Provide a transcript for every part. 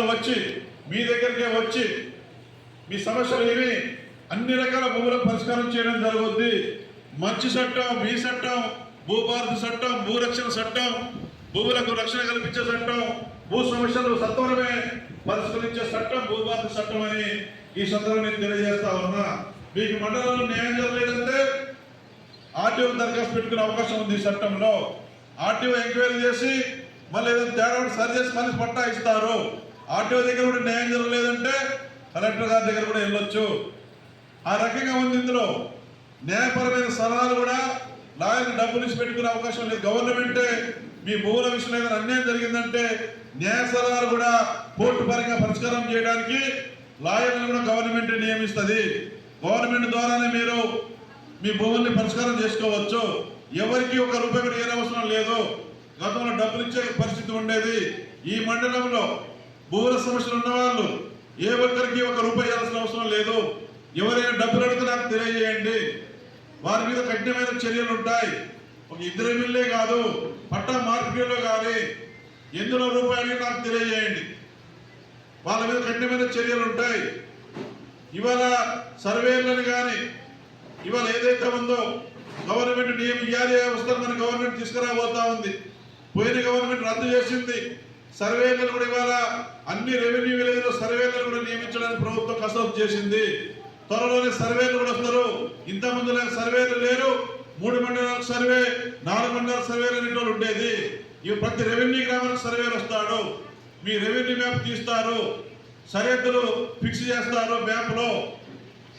వచ్చి మీ దగ్గరికే వచ్చి మీ సమస్యలు ఏమి? అన్ని రకాల భూములకు పరిష్కారం చేయడం జరుగుద్ది. మంచి చట్టం మీ చట్టం భూభారతి చట్టం భూరక్షణ చట్టం భూములకు రక్షణ కల్పించే చట్టం భూ సమస్యలు సత్వరమే పరిష్కరించే చట్టం భూభారతి చట్టం అని ఈ సందర్భంగా నేను తెలియజేస్తా ఉన్నా. మీకు మండలంలో న్యాయం జరగలేదంటే ఆర్టీఓ దరఖాస్తు పెట్టుకునే అవకాశం ఉంది ఈ చట్టంలో. ఆర్టీఓ ఎంక్వైరీ చేసి మళ్ళీ ఏదైనా తేడా సరి చేసి మళ్ళీ పట్టా ఇస్తారు. ఆర్టీఓ దగ్గర కూడా న్యాయం జరగలేదంటే కలెక్టర్ గారి దగ్గర కూడా వెళ్ళొచ్చు. ఆ రకంగా ఉంది ఇందులో. న్యాయపరమైన సలహాలు కూడా లాయర్ డబ్బులు ఇచ్చి పెట్టుకునే అవకాశం లేదు. గవర్నమెంటే మీ భూముల విషయంలో ఏదైనా అన్యాయం జరిగిందంటే న్యాయ సలహాలు కూడా కోర్టు పరంగా పరిష్కారం చేయడానికి లాయర్లను కూడా గవర్నమెంట్ నియమిస్తుంది. గవర్నమెంట్ ద్వారానే మీరు మీ భూముల్ని పరిష్కారం చేసుకోవచ్చు. ఎవరికి ఒక రూపాయి కూడా ఏనవసరం లేదు. గతంలో డబ్బులు ఇచ్చే పరిస్థితి ఉండేది. ఈ మండలంలో భూముల సమస్యలు ఉన్నవాళ్ళు ఏ ఒక్కరికి ఒక రూపాయి ఇవ్వాల్సిన అవసరం లేదు. ఎవరైనా డబ్బులు అడిగితే నాకు తెలియజేయండి. వారి మీద కఠినమైన చర్యలు ఉంటాయి. ఒక ఇద్దరు ఎమ్మెల్యే కాదు పట్టా మార్పిడిలో కానీ ఎందులో రూపాయలు నాకు తెలియజేయండి. వాళ్ళ మీద కఠినమైన చర్యలు ఉంటాయి. ఇవాళ సర్వేలను కానీ ఇవాళ ఏదైతే ఉందో గవర్నమెంట్ నియమ ఇవ్వాలి వ్యవస్థను మన గవర్నమెంట్ తీసుకురాబోతా ఉంది. పోయిన గవర్నమెంట్ రద్దు చేసింది. సర్వేలను కూడా ఇవాళ అన్ని రెవెన్యూ విలేజ్లో సర్వేలను కూడా నియమించడానికి ప్రభుత్వం కసరత్తు చేసింది. త్వరలోనే సర్వేలు కూడా వస్తారు. ఇంత ముందు సర్వేలు లేరు. మూడు మండలాలకు సర్వే నాలుగు మండలాల సర్వేలు అనేటువంటి ఉండేది. ఇవి ప్రతి రెవెన్యూ గ్రామానికి సర్వేలు వస్తాడు. మీ రెవెన్యూ మ్యాప్ తీస్తారు. సరిహద్దులు ఫిక్స్ చేస్తారు మ్యాప్లో.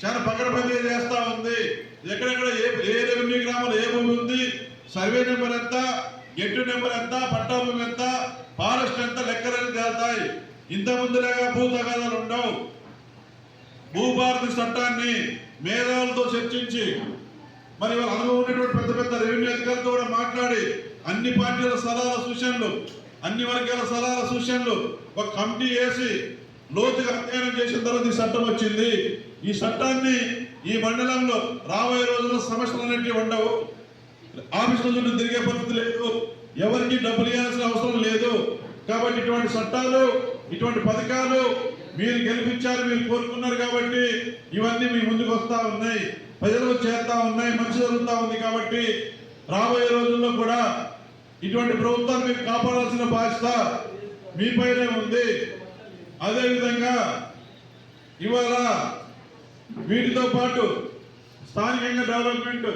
చాలా పకడ్బందీ చేస్తా ఉంది. ఎక్కడెక్కడ ఏ ఏ రెవెన్యూ గ్రామంలో ఏ భూమి ఉంది? సర్వే నెంబర్ ఎంత? ఎట్టు నెంబర్ ఎంత పట్టాభూమి ఎంత ఫారెస్ట్ ఎంత లెక్కలని తేలుతాయి. ఇంత ముందులాగా భూ తగాదాలు ఉండవు. భూభారతి చట్టాన్ని మేధావులతో చర్చించి మరి వాళ్ళ అనుభవం ఉన్నటువంటి పెద్ద పెద్ద రెవెన్యూ అధికారులతో కూడా మాట్లాడి అన్ని పార్టీల సలహాల సూచనలు అన్ని వర్గాల సలహాల సూచనలు ఒక కమిటీ వేసి లోతుగా అధ్యయనం చేసిన తర్వాత ఈ చట్టం వచ్చింది. ఈ చట్టాన్ని ఈ మండలంలో రాబోయే రోజుల్లో సమస్యలు అనేవి ఉండవు. ఆఫీసుల చుట్టూ తిరిగే పరిస్థితి లేదు. ఎవరికి డబ్బులు ఇవ్వాల్సిన అవసరం లేదు. కాబట్టి ఇటువంటి చట్టాలు ఇటువంటి పథకాలు మీరు గెలిపించారు మీరు కోరుకున్నారు కాబట్టి ఇవన్నీ మీ ముందుకు వస్తూ ఉన్నాయి. ప్రజలకు చేస్తా ఉన్నాయి మంచి జరుగుతూ ఉంది కాబట్టి రాబోయే రోజుల్లో కూడా ఇటువంటి ప్రభుత్వాన్ని మీరు కాపాడాల్సిన బాధ్యత మీపైనే ఉంది. అదేవిధంగా ఇవాళ వీటితో పాటు స్థానికంగా డెవలప్మెంట్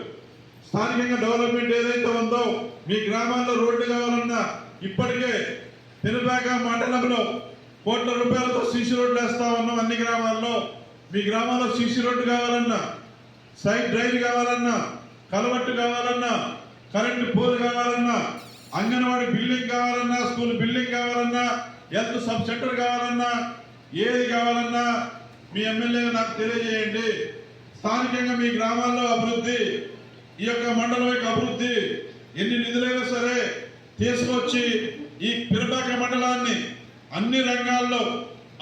స్థానికంగా డెవలప్మెంట్ ఏదైతే ఉందో మీ గ్రామాల్లో రోడ్డు కావాలన్నా ఇప్పటికే తెలుపాక మండలంలో కోట్ల రూపాయలతో సీసీ రోడ్లు వేస్తా ఉన్నాం అన్ని గ్రామాల్లో. మీ గ్రామాల్లో సీసీ రోడ్డు కావాలన్నా సైడ్ డ్రైవ్ కావాలన్నా కలవట్టు కావాలన్నా కరెంటు పోల్ కావాలన్నా అంగన్వాడీ బిల్డింగ్ కావాలన్నా స్కూల్ బిల్డింగ్ కావాలన్నా హెల్త్ సబ్ సెంటర్ కావాలన్నా ఏది కావాలన్నా మీ ఎమ్మెల్యే నాకు తెలియజేయండి. స్థానికంగా మీ గ్రామాల్లో అభివృద్ధి ఈ యొక్క మండలం యొక్క అభివృద్ధి ఎన్ని నిధులైనా సరే తీసుకొచ్చి ఈ పిరపాక మండలాన్ని అన్ని రంగాల్లో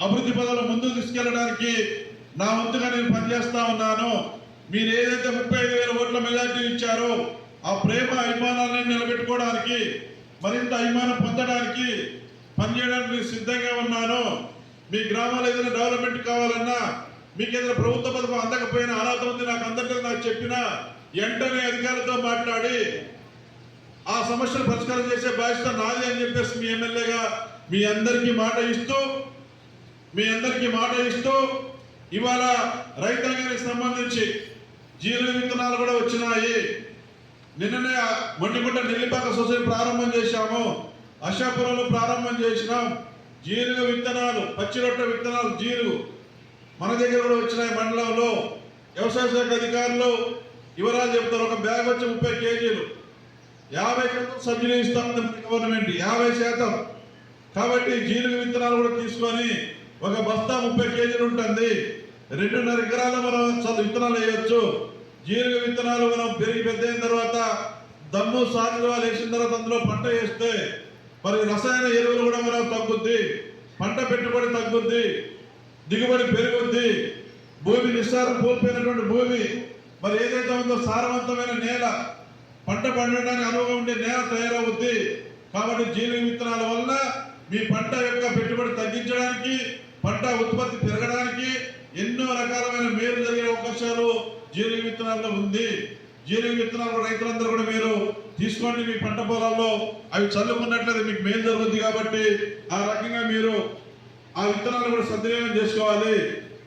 అభివృద్ధి పదాలు ముందుకు తీసుకెళ్ళడానికి నా వంతుగా నేను పనిచేస్తా ఉన్నాను. మీరు ఏదైతే ముప్పై ఐదు వేల ఓట్ల మెజార్టీ ఇచ్చారో ఆ ప్రేమ అభిమానాన్ని నిలబెట్టుకోవడానికి మరింత అభిమానం పొందడానికి పనిచేయడానికి నేను సిద్ధంగా ఉన్నాను. మీ గ్రామాలు ఏదైనా డెవలప్మెంట్ కావాలన్నా మీకు ఏదైనా ప్రభుత్వ పథకం అందకపోయినా అర్హత ఉంది నాకు అందరికీ నాకు చెప్పినా వెంటనే అధికారులతో మాట్లాడి ఆ సమస్యను పరిష్కారం చేసే బాధ్యత నాది అని చెప్పేసి మీ ఎమ్మెల్యేగా మీ అందరికీ మాట ఇస్తూ మీ అందరికీ మాట ఇస్తూ ఇవాళ రైతాంగానికి సంబంధించి జీలు విత్తనాలు కూడా వచ్చినాయి. నిన్ననే మొండిగుంట నెల్లిపాక సొసైటీ ప్రారంభం చేశాము. అశాపురంలో ప్రారంభం చేసినాం. జీలుగ విత్తనాలు పచ్చి రొట్టె విత్తనాలు జీలుగు మన దగ్గర కూడా వచ్చినాయి మండలంలో. వ్యవసాయ శాఖ అధికారులు వివరాలు చెప్తారు ఒక బ్యాగ్ వచ్చి ముప్పై కేజీలు. యాభై శాతం సబ్సిడీ ఇస్తామని గవర్నమెంట్ యాభై శాతం. కాబట్టి జీలుగ విత్తనాలు కూడా తీసుకొని ఒక బస్తా ముప్పై కేజీలు ఉంటుంది. రెండున్నర ఎకరాలు మనం చదువు విత్తనాలు వేయవచ్చు జీలుగ విత్తనాలు మనం పెరిగి పెద్ద అయిన తర్వాత దమ్ము సాధువాలు వేసిన తర్వాత అందులో పంట వేస్తే మరి రసాయన ఎరువులు కూడా మనం తగ్గుద్ది. పంట పెట్టుబడి తగ్గుద్ది. దిగుబడి పెరుగుద్ది. భూమి నిస్సారం కోల్పోయినటువంటి భూమి మరి ఏదైతే ఉందో సారవంతమైన నేల పంట పండడానికి అనువుగా ఉండే నేల తయారవుద్ది. కాబట్టి జీవ విత్తనాల వల్ల మీ పంట యొక్క పెట్టుబడి తగ్గించడానికి పంట ఉత్పత్తి పెరగడానికి ఎన్నో రకాలమైన మేలు జరిగే అవకాశాలు జీలుగు విత్తనాల్లో ఉంది. జీలుగు విత్తనాలు రైతులందరూ కూడా మీరు తీసుకోండి మీ పంట పొలాల్లో. అవి చల్లుకున్నట్లయితే మీకు మేలు జరుగుతుంది కాబట్టి ఆ రకంగా మీరు ఆ విత్తనాలు కూడా సద్వినియోగం చేసుకోవాలి.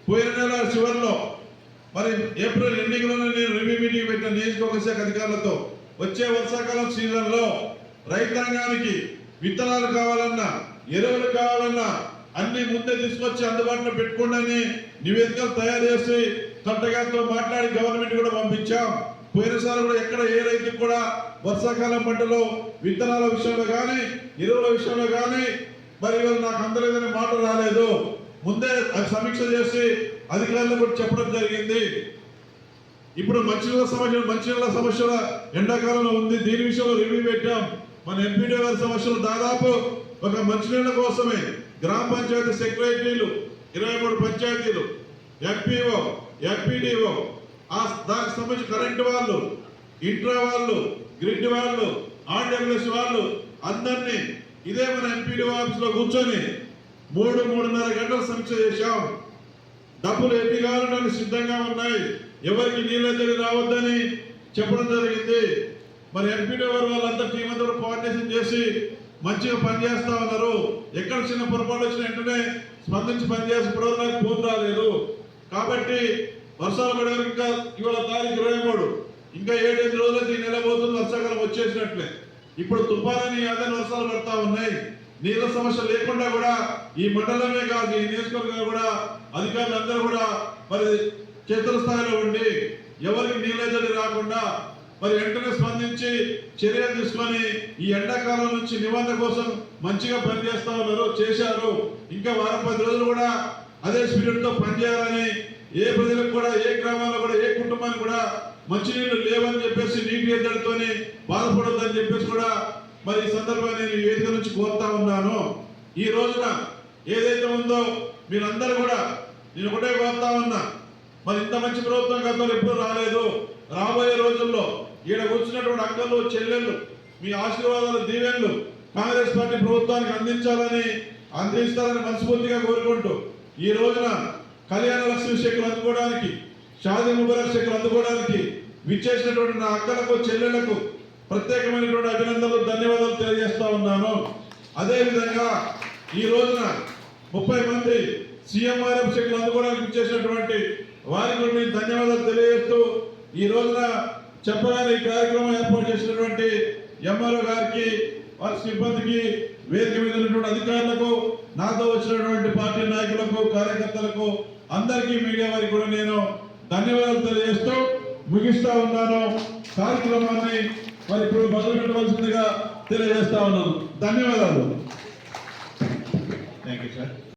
పోయిన నెల చివరిలో మరి ఏప్రిల్ ఎండింగ్లోనే నేను రివ్యూ మీటింగ్ పెట్టిన నియోజకవర్గ శాఖ అధికారులతో వచ్చే వర్షాకాలం సీజన్లో రైతాంగానికి విత్తనాలు కావాలన్నా ఎరువులు కావాలన్నా అన్ని ముందే తీసుకొచ్చి అందుబాటులో పెట్టుకోండి నివేదికలు తయారు చేసి తొట్టగారితో మాట్లాడి గవర్నమెంట్ కూడా పంపించాం. పోయినసారి కూడా ఎక్కడ ఏ రైతుకు కూడా వర్షాకాలం పంటలో విత్తనాల విషయంలో కానీ ఎరువుల విషయంలో కానీ మరి ఇవాళ నాకు అందలేదనే మాట రాలేదు. ముందే అది సమీక్ష చేసి అధికారులు కూడా చెప్పడం జరిగింది. ఇప్పుడు మంచినీళ్ళ సమస్య మంచినీళ్ళ సమస్యల ఎండాకాలంలో ఉంది. దీని విషయంలో రివ్యూ పెట్టాం. మన ఎంపీడీ గారి సమస్యలు దాదాపు ఒక మంచినీళ్ళ కోసమే. గ్రామ పంచాయతీ సెక్రటరీలు ఇరవై మూడు పంచాయతీలు ఎంపీఓ ఎంపీడీఓ ఆ దానికి సంబంధించి కరెంటు వాళ్ళు ఇంట్రా వాళ్ళు గ్రిడ్ వాళ్ళు ఆర్డబ్ల్యూఎస్ వాళ్ళు అందరినీ ఇదే మన ఎంపీడీ ఆఫీస్లో కూర్చొని మూడు మూడున్నర గంటలు సమీక్ష చేశాం. డబ్బులు ఎన్ని కావాలని సిద్ధంగా ఉన్నాయి. ఎవరికి నీళ్ళ రావద్దని చెప్పడం జరిగింది. మరి ఎంపీడీ వారు వాళ్ళంతా టీం అందరూ కోఆర్డినేషన్ చేసి మంచిగా పనిచేస్తా ఉన్నారు. ఎక్కడ చిన్న పొరపాటు వచ్చిన వెంటనే స్పందించి పనిచేసి ఇప్పుడు నాకు ఫోన్ రాలేదు. కాబట్టి వర్షాలు పడేవారు ఇంకా ఇవాళ తారీఖు ఇరవై మూడు. ఇంకా ఏడెనిమిది రోజులకి ఈ నెల పోతుంది వర్షాకాలం వచ్చేసినట్లే. ఇప్పుడు తుఫానని అదే వర్షాలు పడతా ఉన్నాయి. నీళ్ళ సమస్య లేకుండా కూడా ఈ మండలమే కాదు ఈ నియోజకవర్గం కూడా అధికారులు అందరూ కూడా మరి చేతుల స్థాయిలో ఉండి ఎవరికి నీళ్ళజలి రాకుండా మరి వెంటనే స్పందించి చర్యలు తీసుకొని ఈ ఎండాకాలం నుంచి నిబంధన కోసం మంచిగా పనిచేస్తా ఉన్నారు చేశారు. ఇంకా వారం పది రోజులు కూడా అదే స్పిరిట్తో పనిచేయాలని ఏ ప్రజలకు కూడా ఏ గ్రామాల్లో కూడా ఏ కుటుంబానికి కూడా మంచినీళ్ళు లేవని చెప్పేసి నీటి ఎద్దడితోని బాధపడొద్దని చెప్పేసి కూడా మరి ఈ సందర్భంగా నేను వేదిక నుంచి కోరుతా ఉన్నాను. ఈ రోజున ఏదైతే ఉందో మీరందరూ కూడా నేను ఒకటే కోరుతా ఉన్నా మరి ఇంత మంచి ప్రభుత్వం గతంలో ఎప్పుడు రాలేదు. రాబోయే రోజుల్లో ఈడ వచ్చినటువంటి అక్కలు చెల్లెళ్ళు మీ ఆశీర్వాదాలు దీవెన్లు కాంగ్రెస్ పార్టీ ప్రభుత్వానికి అందించాలని అందిస్తారని మనస్ఫూర్తిగా కోరుకుంటూ ఈ రోజున కళ్యాణ లక్ష్మి శక్తులు అందుకోవడానికి షాదీ ముబారక్ శక్తులు అందుకోవడానికి విచ్చేసినటువంటి నా అక్కలకు చెల్లెళ్ళకు ప్రత్యేకమైనటువంటి అభినందనలు ధన్యవాదాలు తెలియజేస్తా ఉన్నాను. అదే విధంగా ఈ రోజున ముప్పై మంది సీఎంఆర్ఎఫ్ శక్తులు అందుకోవడానికి విచ్చేసినటువంటి వారికి కూడా నేను ధన్యవాదాలు తెలియజేస్తూ ఈ రోజున చెప్పగానే ఈ కార్యక్రమం ఏర్పాటు చేసినటువంటి ఎంఆర్ఓ గారికి వారి సిబ్బందికి వేదిక మీద ఉన్నటువంటి అధికారులకు నాతో వచ్చినటువంటి పార్టీ నాయకులకు కార్యకర్తలకు అందరికీ మీడియా వారికి కూడా నేను ధన్యవాదాలు తెలియజేస్తూ ముగిస్తా ఉన్నాను. కార్యక్రమాన్ని మరి ఇప్పుడు మొదలు పెట్టవలసిందిగా తెలియజేస్తా ఉన్నాను. ధన్యవాదాలు. Thank you, sir.